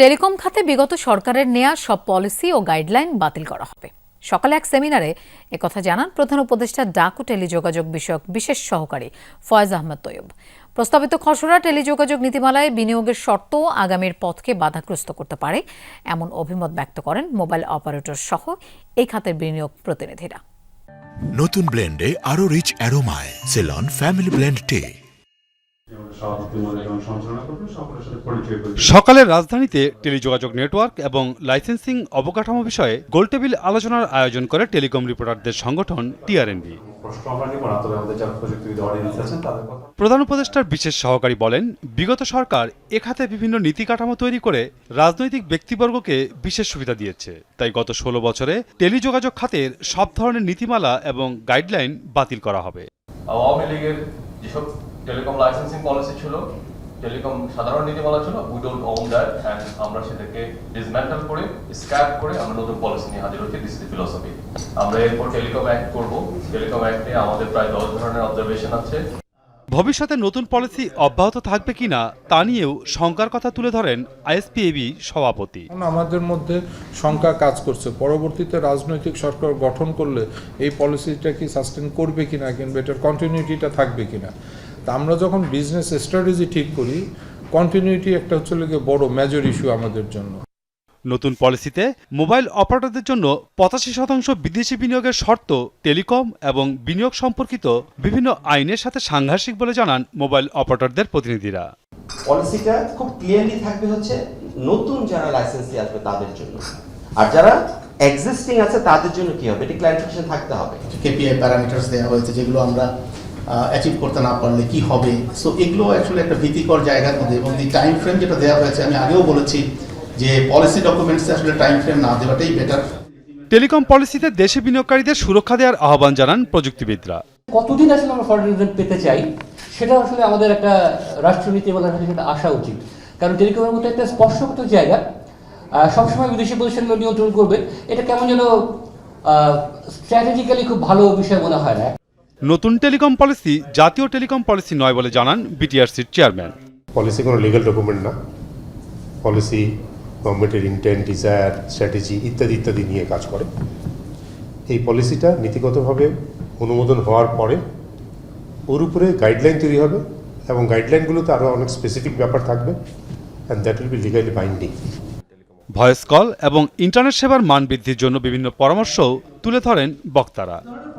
Telecom খাতে বিগত সরকারের নেয়া সব পলিসি ও গাইডলাইন বাতিল করা হবে। সকালে এক সেমিনারে একথা জানান প্রধান উপদেষ্টা ডাক ও টেলিযোগাযোগ বিষয়ক বিশেষ সহকারী ফয়েজ আহমদ তৈয়ব। প্রস্তাবিত খসড়া টেলিযোগাযোগ নীতিমালায় বিনিয়োগের শর্ত আগামীর পথকে বাধাগ্রস্ত করতে পারে এমন অভিমত ব্যক্ত করেন মোবাইল অপারেটর সহ এই খাতের বিনিয়োগ প্রতিনিধিরা। নতুন ব্লেন্ডে আরও রিচ অ্যারোমায়, সেলন, ফ্যামিলি ব্লেন্ড টে। সকলের রাজধানীতে টেলিযোগাযোগ নেটওয়ার্ক এবং লাইসেন্সিং অবকাঠামো বিষয়ে গোলটেবিল আলোচনার আয়োজন করে টেলিকম রিপোর্টারদের সংগঠন টিআরএনবি। প্রধান উপদেষ্টার বিশেষ সহকারী বলেন বিগত সরকার এ খাতে বিভিন্ন নীতি কাঠামো তৈরি করে রাজনৈতিক ব্যক্তিবর্গকে বিশেষ সুবিধা দিয়েছে। তাই গত ষোলো বছরে টেলিযোগাযোগ খাতের সব ধরনের নীতিমালা এবং গাইডলাইন বাতিল করা হবে। আওয়ামী লীগের যেসব টেলিকম লাইসেন্সিং পলিসি ছিল টেলিকম সাধারণ নীতিমালা ছিল we don't own that and আমরা সেটাকে ডিসম্যান্টেল করে স্ক্র্যাপ করে আমরা নতুন পলিসি নিয়ে হাজির হচ্ছি দিস ইজ ফিলোসফি আমরা এরপর টেলিকম অ্যাক্ট করব টেলিকম অ্যাক্টে আমাদের প্রায় দশ ধরনের অবজারভেশন আছে। ভবিষ্যতে নতুন পলিসি অব্যাহত থাকবে কিনা তা নিয়েও শঙ্কার কথা তুলে ধরেন আইএসপিএবি সভাপতি। আমাদের মধ্যে শঙ্কা কাজ করছে। পরবর্তীতে রাজনৈতিক সরকার গঠন করলে এই পলিসিটা কি সাস্টেন করবে কিনা কিংবা এটার কন্টিনিউটিটা থাকবে কিনা তা আমরা যখন বিজনেস স্ট্র্যাটেজি ঠিক করি কন্টিনিউটি একটা হচ্ছে গিয়ে বড় মেজর ইস্যু আমাদের জন্য। নতুন পলিসিতে মোবাইল অপারেটরদের জন্য পঁচাশি শতাংশ বিদেশি বিনিয়োগের শর্ত টেলিকম এবং বিনিয়োগ সম্পর্কিত বিভিন্ন আইনের সাথে সাংঘর্ষিক বলে জানান মোবাইল অপারেটরদের প্রতিনিধিরা। পলিসিটা খুব ক্লিয়ারলি থাকবে হচ্ছে নতুন যারা লাইসেন্সি আসবে তাদের জন্য। আর যারা এক্সিস্টিং আছে তাদের জন্য কি হবে? এটা ক্লারিফিকেশন থাকতে হবে। কেপিআই প্যারামিটার্স দেওয়া হয়েছে যেগুলো আমরা অ্যাচিভ করতে না পারলে কি হবে? সো এগুলো অ্যাকচুয়ালি একটা ভীতিকর জায়গার মধ্যে এবং দি টাইম ফ্রেম যেটা দেওয়া হয়েছে আমি আগেও বলেছি যে পলিসি ডকুমেন্টসে আসলে টাইম ফ্রেম না দেওয়াটাই বেটার টেলিকম পলিসিতে দেশি বিনিয়োগকারীদের সুরক্ষা দেওয়ার আহ্বান জানান প্রযুক্তিবিদরা। কতদিন আসলে আমরা ফরেন রিজার্ভ পেতে চাই? সেটা আসলে আমাদের একটা রাষ্ট্রনীতিমালার কাছে সেটা আসা উচিত। কারণ টেলিকমের মতো একটা স্পর্শগত জায়গা আহ, সবসময় বিদেশি প্রতিষ্ঠানগুলো নিয়ন্ত্রণ করবে। এটা কেমন যেন স্ট্র্যাটেজিক্যালি খুব ভালো বিষয় মনে হয় না। নতুন টেলিকম পলিসি জাতীয় টেলিকম পলিসি নয় বলে জানান বিটিআরসির চেয়ারম্যান। পলিসি কোনো লিগ্যাল ডকুমেন্ট না। পলিসি গভর্নমেন্টের ইন্টেন্ট ডিজায়ার স্ট্র্যাটেজি ইত্যাদি ইত্যাদি নিয়ে কাজ করে। এই পলিসিটা নীতিগতভাবে অনুমোদন হওয়ার পরে ওর উপরে গাইডলাইন তৈরি হবে এবং গাইডলাইনগুলোতে আরও অনেক স্পেসিফিক ব্যাপার থাকবে and that will be legally binding voice call এবং ইন্টারনেট সেবার মান বৃদ্ধির জন্য বিভিন্ন পরামর্শও তুলে ধরেন বক্তারা।